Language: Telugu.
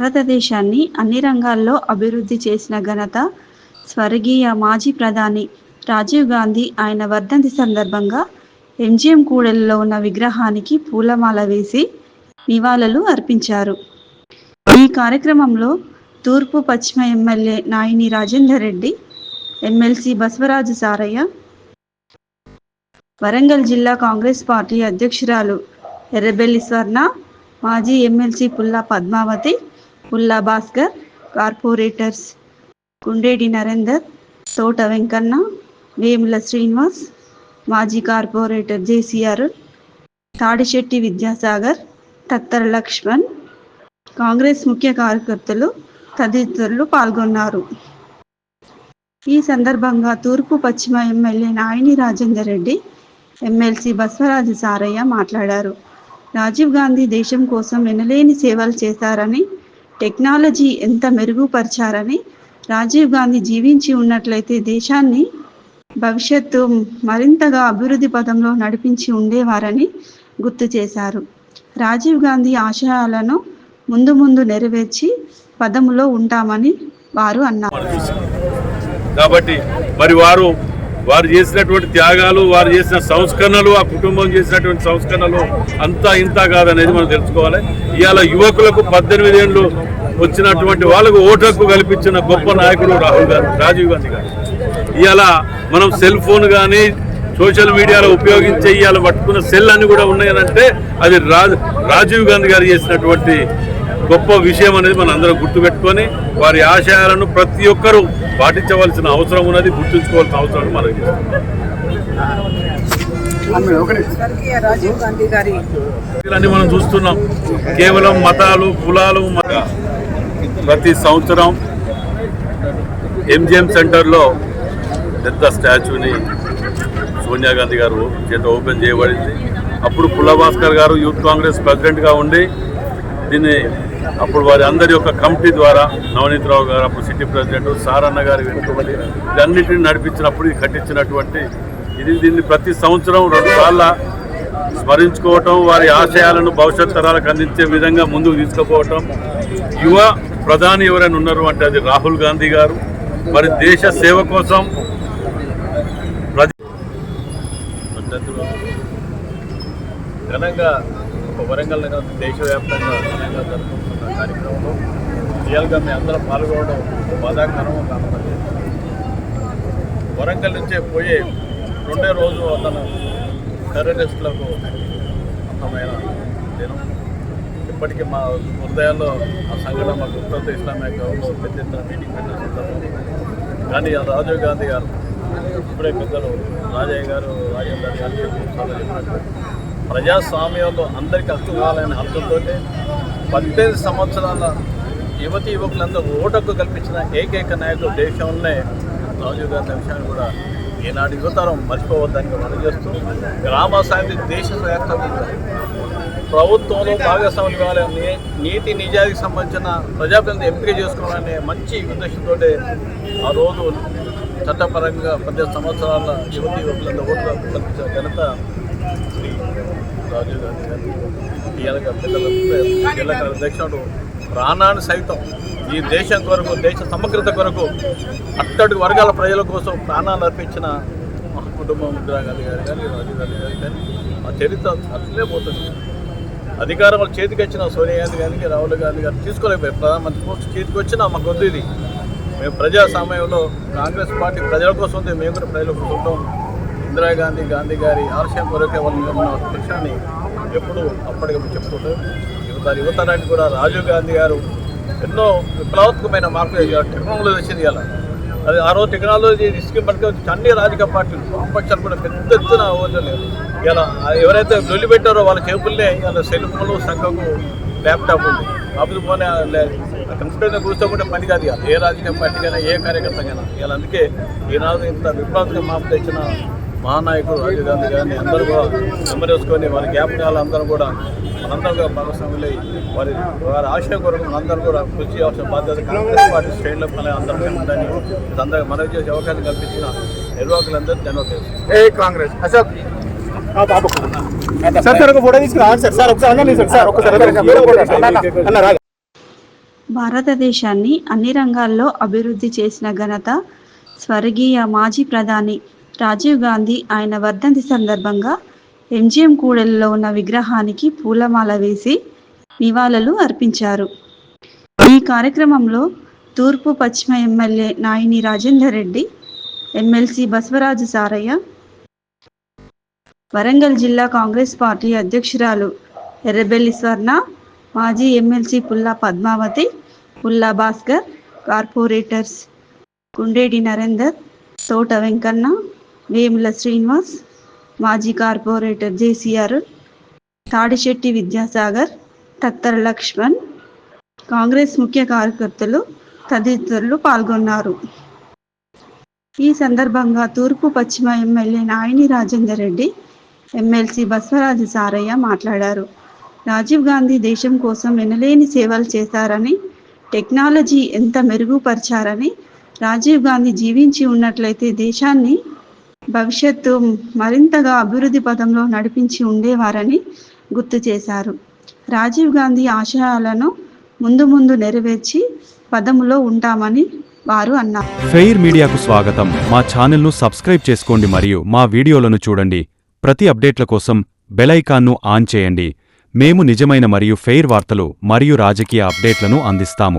భారతదేశాన్ని అన్ని రంగాల్లో అభివృద్ధి చేసిన ఘనత స్వర్గీయ మాజీ ప్రధాని రాజీవ్ గాంధీ ఆయన వర్ధంతి సందర్భంగా ఎంజిఎం కూడలిలో ఉన్న విగ్రహానికి పూలమాల వేసి నివాళులు అర్పించారు. ఈ కార్యక్రమంలో తూర్పు పశ్చిమ ఎమ్మెల్యే నాయిని రాజేందర్ రెడ్డి ఎమ్మెల్సీ బసవరాజు సారయ్య వరంగల్ జిల్లా కాంగ్రెస్ పార్టీ అధ్యక్షురాలు ఎర్రబెల్లి స్వర్ణ మాజీ ఎమ్మెల్సీ పుల్లా పద్మావతి పుల్లా భాస్కర్ కార్పొరేటర్స్ కుండేటి నరేందర్ తోట వెంకన్న వేముల శ్రీనివాస్ మాజీ కార్పొరేటర్ జేసీఆర్ తాడిశెట్టి విద్యాసాగర్ తత్తర లక్ష్మణ్ కాంగ్రెస్ ముఖ్య కార్యకర్తలు తదితరులు పాల్గొన్నారు. ఈ సందర్భంగా తూర్పు పశ్చిమ ఎమ్మెల్యే నాయిని రాజేందర్ రెడ్డి ఎమ్మెల్సీ బసవరాజు సారయ్య మాట్లాడారు. రాజీవ్ గాంధీ దేశం కోసం వినలేని సేవలు చేశారని టెక్నాలజీ ఎంత మెరుగుపరిచారని రాజీవ్ గాంధీ జీవించి ఉన్నట్లయితే దేశాన్ని భవిష్యత్తు మరింతగా అభివృద్ధి పదంలో నడిపించి ఉండేవారని గుర్తు చేశారు. రాజీవ్ గాంధీ ఆశయాలను ముందు ముందు నెరవేర్చి పదములో ఉంటామని వారు అన్నారు. కాబట్టి మరి వారు వారు చేసినటువంటి త్యాగాలు వారు చేసిన సంస్కరణలు ఆ కుటుంబం చేసినటువంటి సంస్కరణలు అంతా ఇంత కాదనేది మనం తెలుసుకోవాలి. ఇవాళ యువకులకు పద్దెనిమిది ఏళ్ళు వచ్చినటువంటి వాళ్ళకు ఓటు కల్పించిన గొప్ప నాయకుడు రాహుల్ గాంధీ రాజీవ్ గాంధీ గారు. ఇవాళ మనం సెల్ ఫోన్ కానీ సోషల్ మీడియాలో ఉపయోగించే ఇవాళ పట్టుకున్న సెల్ అన్ని కూడా ఉన్నాయనంటే అది రాజీవ్ గాంధీ గారు చేసినటువంటి గొప్ప విషయం అనేది మనం అందరం గుర్తుపెట్టుకొని వారి ఆశయాలను ప్రతి ఒక్కరూ పాటించవలసిన అవసరం ఉన్నది గుర్తుంచుకోవాల్సిన అవసరం ఉంది మనకి. స్వర్గీయ రాజీవ్ గాంధీ గారి ఇవన్నీ మనం చూస్తున్నాం. కేవలం మతాలు కులాలు మత ప్రతి సంవత్సరం ఎంజిఎం సెంటర్లో పెద్ద స్టాచ్యూని సోనియా గాంధీ గారు చేత ఓపెన్ చేయబడింది. అప్పుడు పుల్లభాస్కర్ గారు యూత్ కాంగ్రెస్ ప్రెసిడెంట్గా ఉండి దీన్ని అప్పుడు వారి అందరి యొక్క కమిటీ ద్వారా నవనీతరావు గారు అప్పుడు సిటీ ప్రెసిడెంట్ సారన్న గారు వెనుకబడి ఇదన్నింటినీ నడిపించినప్పుడు ఇది కట్టించినటువంటి ఇది దీన్ని ప్రతి సంవత్సరం రెండు సార్ల స్మరించుకోవటం వారి ఆశయాలను భవిష్యత్ తరాలకు అందించే విధంగా ముందుకు తీసుకుపోవటం. యువ ప్రధాని ఎవరైనా ఉన్నారు అంటే అది రాహుల్ గాంధీ గారు. మరి దేశ సేవ కోసం ప్రజలు ఘనంగా వరంగల్ నగరం దేశవ్యాప్తంగా ఘనంగా జరుపుకుంటున్న కార్యక్రమంలో రియల్గా మేము అందరం పాల్గొనడం బాధాకరం వరంగల్ నుంచే పోయే రెండే రోజు అతను టెర్రరిస్టులకు అంతమైన దినం ఇప్పటికీ మా హృదయాల్లో ఆ సంఘటన మా గుర్తంత ఇస్లామిక్ గవర్నమెంట్ పెద్ద ఎత్తున మీటింగ్ పెట్టిన కానీ ఆ రాజీవ్ గాంధీ గారు ఇప్పుడే పెద్దలు రాజయ్య గారు రాజేందర్ గారు చెప్పినట్టు చెప్పినట్టు ప్రజాస్వామ్యంలో అందరికీ హక్కు కావాలనే హక్కుతో పద్దెనిమిది సంవత్సరాల యువతి యువకులందరూ ఓటక్కు కల్పించిన ఏకైక నాయకుడు దేశంలోనే రాజీవ్ గాంధీ విషయాన్ని కూడా ఈనాడు యువతరం మర్చిపోవద్దని మనం చేస్తూ గ్రామ సాయంత్రి దేశ ప్రభుత్వంలో భాగస్వామ్యం కావాలని నీతి నిజానికి సంబంధించిన ప్రజాప్రతినిధి ఎంపిక చేసుకోవాలనే మంచి ఉద్దేశంతో ఆ రోజు చట్టపరంగా పద్దెనిమిది సంవత్సరాల యువతి యువకులందరూ ఓట్లు కల్పించిన ఘనత శ్రీ రాజీవ్ గాంధీ గారు అధ్యక్షుడు ప్రాణాన్ని సైతం ఈ దేశం కొరకు దేశ సమగ్రత కొరకు అట్టడి వర్గాల ప్రజల కోసం ప్రాణాలు అర్పించిన మా కుటుంబం ఇందిరాగాంధీ గారు కానీ రాజీవ్ గాంధీ గారు కానీ ఆ చరిత్ర అట్లే పోతుంది. అధికారంలో చేతికి వచ్చిన సోనియా గాంధీ గారికి రాహుల్ గాంధీ గారు తీసుకోలేకపోయారు. ప్రధానమంత్రి పోస్ట్ చేతికి వచ్చినా మాకు వద్దు ఇది. మేము ప్రజా సమయంలో కాంగ్రెస్ పార్టీ ప్రజల కోసం ఉంది మేము కూడా ప్రజల కోసం ఉంటాం. ఇందిరాగాంధీ గాంధీ గారి ఆలస్యం కొరకే వాళ్ళు ఉన్న విషయాన్ని ఎప్పుడు అప్పటికప్పుడు చెప్పుకుంటూ. యువత యువతరానికి కూడా రాజీవ్ గాంధీ గారు ఎన్నో విప్లవాత్మకమైన మార్పులు టెక్నాలజీ వచ్చింది ఇలా అది ఆ రోజు టెక్నాలజీ స్కీమ్ పట్టుకొని అన్ని రాజకీయ పార్టీలు వామపక్షాలు కూడా పెద్ద ఎత్తున ఇలా ఎవరైతే లొల్లి పెట్టారో వాళ్ళ చేతుల్నే ఇలా సెల్ ఫోన్లు సంఘకు ల్యాప్టాప్ ఉంది అప్పుడు పోనే కంప్యూటర్ కూర్చోకుండా పని కాదు ఇక. ఏ రాజకీయ పార్టీ అయినా ఏ కార్యకర్తకైనా. ఇలా అందుకే ఈనాడు ఇంత విప్లవాత్మక మార్పు తెచ్చిన మహానాయకుడు రాజీవ్ గాంధీ గారిని అందరూ కూడా నెమ్మరేసుకొని వారి జ్ఞాపకాలు అందరూ కూడా మనందరం కూడా భాగస్వాములై వారి వారి ఆశయం కొరకు మనందరూ కూడా కృషి చేయాల్సిన బాధ్యత కాంగ్రెస్ పార్టీ శ్రేణుల పని అందరం ఉందని అందరూ మనవి చేసే అవకాశం కల్పించిన నిర్వాహకులందరూ ధన్యవాదాలు ఏ కాంగ్రెస్? అశోక్. భారతదేశాన్ని అన్ని రంగాల్లో అభివృద్ధి చేసిన ఘనత స్వర్గీయ మాజీ ప్రధాని రాజీవ్ గాంధీ ఆయన వర్ధంతి సందర్భంగా ఎంజిఎం కూడలిలో ఉన్న విగ్రహానికి పూలమాల వేసి నివాళులు అర్పించారు. ఈ కార్యక్రమంలో తూర్పు పశ్చిమ ఎమ్మెల్యే నాయిని రాజేందర్ రెడ్డి ఎమ్మెల్సీ బసవరాజు సారయ్య వరంగల్ జిల్లా కాంగ్రెస్ పార్టీ అధ్యక్షురాలు ఎర్రబెల్లి స్వర్ణ మాజీ ఎమ్మెల్సీ పుల్లా పద్మావతి పుల్లా భాస్కర్ కార్పొరేటర్స్ గుండేడి నరేందర్ తోట వెంకన్న వేముల శ్రీనివాస్ మాజీ కార్పొరేటర్ జేసీఆర్ తాడిశెట్టి విద్యాసాగర్ తత్తర లక్ష్మణ్ కాంగ్రెస్ ముఖ్య కార్యకర్తలు తదితరులు పాల్గొన్నారు. ఈ సందర్భంగా తూర్పు పశ్చిమ ఎమ్మెల్యే నాయని రాజేందర్ రెడ్డి ఎమ్మెల్సీ బసవరాజు సారయ్య మాట్లాడారు. రాజీవ్ గాంధీ దేశం కోసం వినలేని సేవలు చేశారని టెక్నాలజీ ఎంత మెరుగుపరిచారని రాజీవ్ గాంధీ జీవించి ఉన్నట్లయితే దేశాన్ని భవిష్యత్తు మరింతగా అభివృద్ధి పదంలో నడిపించి ఉండేవారని గుర్తు చేశారు. రాజీవ్ గాంధీ ఆశయాలను ముందు ముందు నెరవేర్చి పదములో ఉంటామని వారు అన్నారు. ఫెయిర్ మీడియాకు స్వాగతం. మా ఛానల్ను సబ్స్క్రైబ్ చేసుకోండి మరియు మా వీడియోలను చూడండి. ప్రతి అప్డేట్ల కోసం బెలైకాన్ను ఆన్ చేయండి. మేము నిజమైన మరియు ఫెయిర్ వార్తలు మరియు రాజకీయ అప్డేట్లను అందిస్తాము.